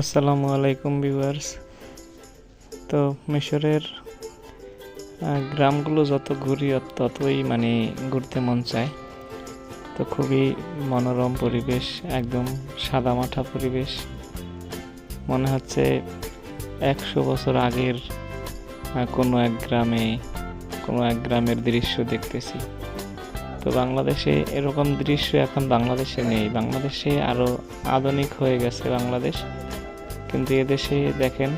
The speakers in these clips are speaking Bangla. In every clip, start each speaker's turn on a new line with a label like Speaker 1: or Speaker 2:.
Speaker 1: আসসালামু আলাইকুম ভিউয়ার্স। তো মিশরের গ্রামগুলো যত ঘুরি ততই মানে ঘুরতে মন চায়। তো খুবই মনোরম পরিবেশ, একদম সাদামাঠা পরিবেশ। মনে হচ্ছে একশো বছর আগের কোনো এক গ্রামে, কোনো এক গ্রামের দৃশ্য দেখতেছি। তো বাংলাদেশে এরকম দৃশ্য এখন বাংলাদেশে নেই। বাংলাদেশে আরও আধুনিক হয়ে গেছে বাংলাদেশ। কিন্তু এদেশে দেখেন,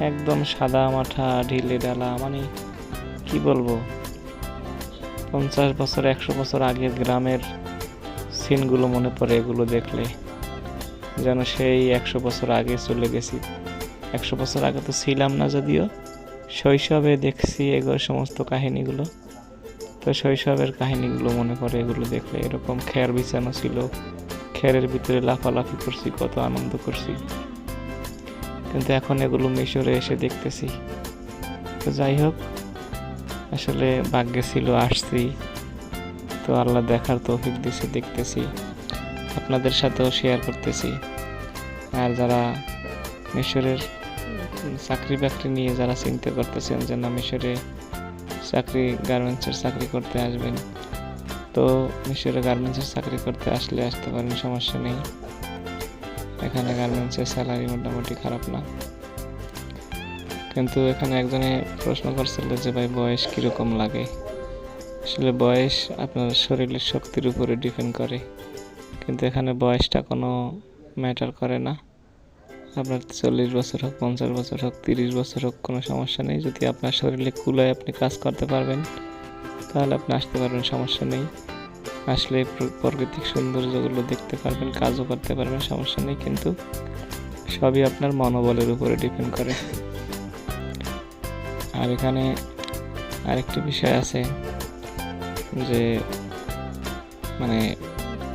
Speaker 1: একদম সাদা মাঠা, ঢিলে ডালা মানে কি বলব? পঞ্চাশ বছর, একশো বছর আগের গ্রামের সিনগুলো মনে পড়ে এগুলো দেখলে। যেন সেই একশো বছর আগে চলে গেছি। একশো বছর আগে তো ছিলাম না যদিও, শৈশবে দেখছি এগুলো সমস্ত কাহিনীগুলো। তো শৈশবের কাহিনীগুলো মনে পড়ে এগুলো দেখলে। এরকম খের বিছানো ছিল, খেরের ভিতরে লাফালাফি করছি, কত আনন্দ করছি। কিন্তু এখন এগুলো মিশরে এসে দেখতেছি। তো যাই হোক, আসলে ভাগ্যে ছিল, আসছি। তো আল্লাহ দেখার তৌফিক দিছে, দেখতেছি। আপনাদের সাথেও শেয়ার করতেছি। আর যারা মিশরের চাকরি বাকরি নিয়ে যারা চিন্তা করতেছেন যে, না, মিশরে চাকরি, গার্মেন্টসের চাকরি করতে আসবেন। তো মিশরে গার্মেন্টসের চাকরি করতে আসলে আসতে পারেন, সমস্যা নেই। এখানে গার্মেন্টসের স্যালারি মোটামুটি খারাপ না। কিন্তু এখানে একজনে প্রশ্ন করছিল যে, ভাই, বয়স কীরকম লাগে? আসলে বয়স আপনার শরীরের শক্তির উপরে ডিপেন্ড করে। কিন্তু এখানে বয়সটা কোনো ম্যাটার করে না। আপনার চল্লিশ বছর হোক, পঞ্চাশ বছর হোক, তিরিশ বছর হোক, কোনো সমস্যা নেই। যদি আপনার শরীরে কুলায় আপনি কাজ করতে পারবেন, তাহলে আপনি আসতে পারবেন, সমস্যা নেই। আসলে প্রাকৃতিক সৌন্দর্যগুলো দেখতে পারবেন, কাজও করতে পারবেন, সমস্যা নেই, কিন্তু সবই আপনার মনোবলের উপরে ডিপেন্ড করে। আর এখানে আরেকটি বিষয় আছে যে মানে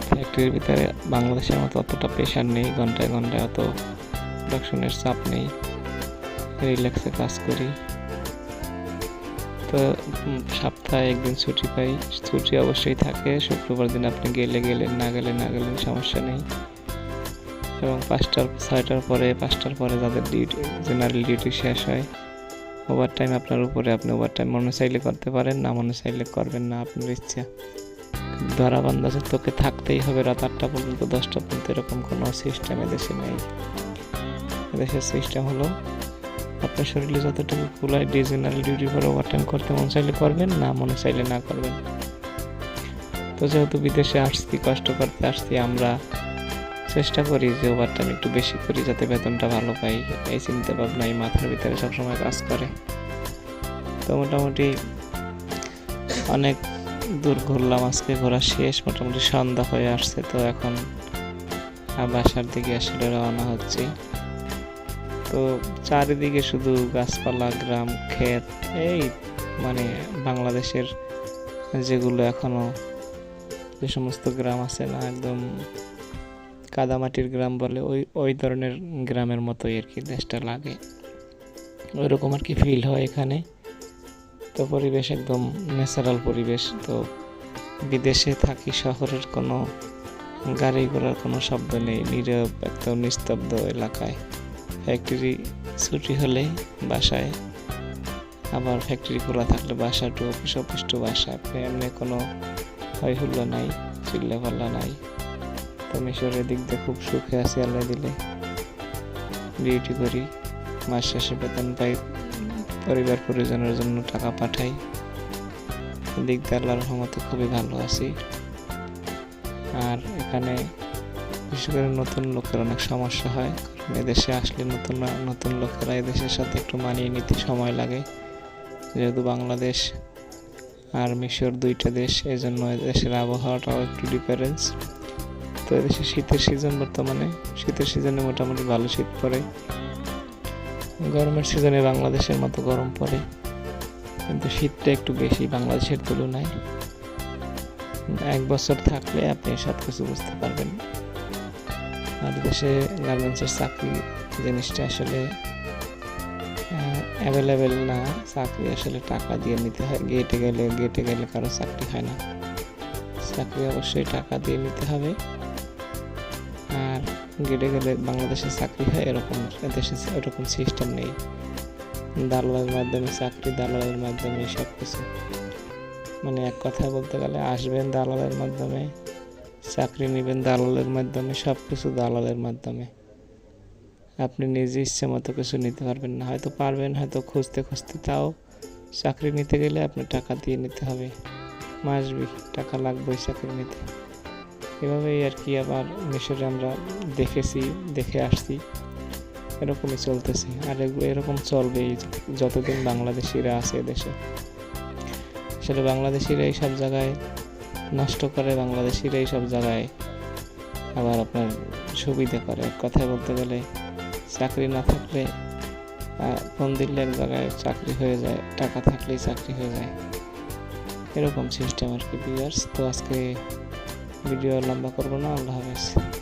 Speaker 1: ফ্যাক্টরির ভিতরে বাংলাদেশের মতো অতটা প্রেশার নেই, ঘন্টায় ঘন্টায় অত প্রোডাকশনের চাপ নেই। রিল্যাক্সে কাজ করি। সপ্তাহে একদিন ছুটি পাই। ছুটি অবশ্যই থাকে, শুক্রবার দিন আপনি গেলে গেলেন, না গেলে না গেলেন সমস্যা নেই। এবং পাঁচটার, ছয়টার পরে, পাঁচটার পরে যাদের ডিউটি জেনারেল ডিউটি শেষ হয় ওভার টাইম আপনার উপরে, আপনি ওভার টাইম মনে চাইলে করতে পারেন, না মনে চাইলে করবেন না, আপনার ইচ্ছা। ধরা বান্ধাছে তোকে থাকতেই হবে রাত আটটা পর্যন্ত, দশটা পর্যন্ত, এরকম কোনো সিস্টেম এদেশে নেই। এদেশের সিস্টেম হলো আপনার শরীরে যতটুকু কুলায় ডিজেনারেল ডিউটি করে ওভার টাইম করতে মন চাইলে করবেন, না মনে চাইলে না করবেন। তো যেহেতু বিদেশে আসছি, কষ্ট করতে আসছি, আমরা চেষ্টা করি যে ওভার টাইম একটু বেশি করি যাতে বেতনটা ভালো পাই। এই চিন্তা ভাবনা, এই মাথার ভিতরে সবসময় কাজ করে। তো মোটামুটি অনেক দূর ঘুরলাম, আজকে ঘোরা শেষ, মোটামুটি সন্ধ্যা হয়ে আসছে, তো এখন বাসার দিকে আসলে রওনা হচ্ছি। তো চারিদিকে শুধু গাছপালা, গ্রাম, ক্ষেত, এই মানে বাংলাদেশের যেগুলো এখনও যে সমস্ত গ্রাম আছে না, একদম কাদামাটির গ্রাম বলে ওই ওই ধরনের গ্রামের মতোই আর কি দেশটা লাগে। ওইরকম আর কি ফিল হয় এখানে। তো পরিবেশ একদম ন্যাচারাল পরিবেশ, তো বিদেশে থাকি শহরের কোনো গাড়ি ঘোড়ার কোনো শব্দ নেই, নীরব, একদম নিস্তব্ধ এলাকায়। ফ্যাক্টরি ছুটি হলে বাসায়, আবার ফ্যাক্টরি খোলা থাকলে বাসা টু অফিস অফিস টু বাসা। এমনি কোনো হয় হুল্লো নাই, চিল্লা পাল্লা নাই। তো মিশরের দিক দিয়ে খুব সুখে আছি, আল্লাহ দিলে। ডিউটি করি, মাস শেষে বেতন পাই, পরিবার পরিজনের জন্য টাকা পাঠাই। দিক দিয়ে আল্লাহর রহমতে খুবই ভালো আছি। আর এখানে বিশেষ করে নতুন লোকের অনেক সমস্যা হয়। এদেশে আসলে নতুন নতুন লোকেরা এদেশের সাথে একটু মানিয়ে নিতে সময় লাগে। যেহেতু বাংলাদেশ আর মিশর দুইটা দেশ এই জন্য এদেশের আবহাওয়াটাও একটু ডিফারেন্স তো এদেশে শীতের সিজন বর্তমানে, শীতের সিজনে মোটামুটি ভালো শীত পড়ে। গরমের সিজনে বাংলাদেশের মতো গরম পড়ে। কিন্তু শীতটা একটু বেশি বাংলাদেশের তুলনায়। এক বছর থাকলে আপনি সব কিছু বুঝতে পারবেন। আর দেশে গার্মেন্টসের চাকরি জিনিসটা আসলে অ্যাভেলেবেল না। চাকরি আসলে টাকা দিয়ে নিতে হয়। গেটে গেলে গেটে গেলে কারও চাকরি হয় না। চাকরি অবশ্যই টাকা দিয়ে নিতে হবে। আর গেটে গেলে বাংলাদেশে চাকরি হয় এরকম দেশে এরকম সিস্টেম নেই। দালালের মাধ্যমে চাকরি, দালালের মাধ্যমে সব কিছু মানে এক কথায় বলতে গেলে আসবেন দালালের মাধ্যমে। চাকরি নেবেন দালালের মাধ্যমে সব কিছু দালালের মাধ্যমে। আপনি নিজে ইচ্ছে মতো কিছু নিতে পারবেন না। হয়তো পারবেন, হয়তো খুঁজতে খুঁজতে, তাও চাকরি নিতে গেলে আপনার টাকা দিয়ে নিতে হবে। মাসবি টাকা লাগবে চাকরি নিতে। এভাবেই আর কি আবার মিশরে আমরা দেখেছি, দেখে আসছি। এরকমই চলতেছে। আর এরকম চলবেই যতদিন বাংলাদেশিরা আছে দেশে। আসলে বাংলাদেশিরা এই সব জায়গায় নষ্ট করে বাংলাদেশিরা এই সব জায়গায় আবার আপনার সুবিধা করে। কথায় বলতে গেলে, চাকরি না থাকলে দিলে এক জায়গায় চাকরি হয়ে যায়, টাকা থাকলেই চাকরি হয়ে যায়। এরকম সিস্টেম আর কি ভিউয়ার্স তো আজকে ভিডিও লম্বা করব না, আল্লাহ হাফেজ।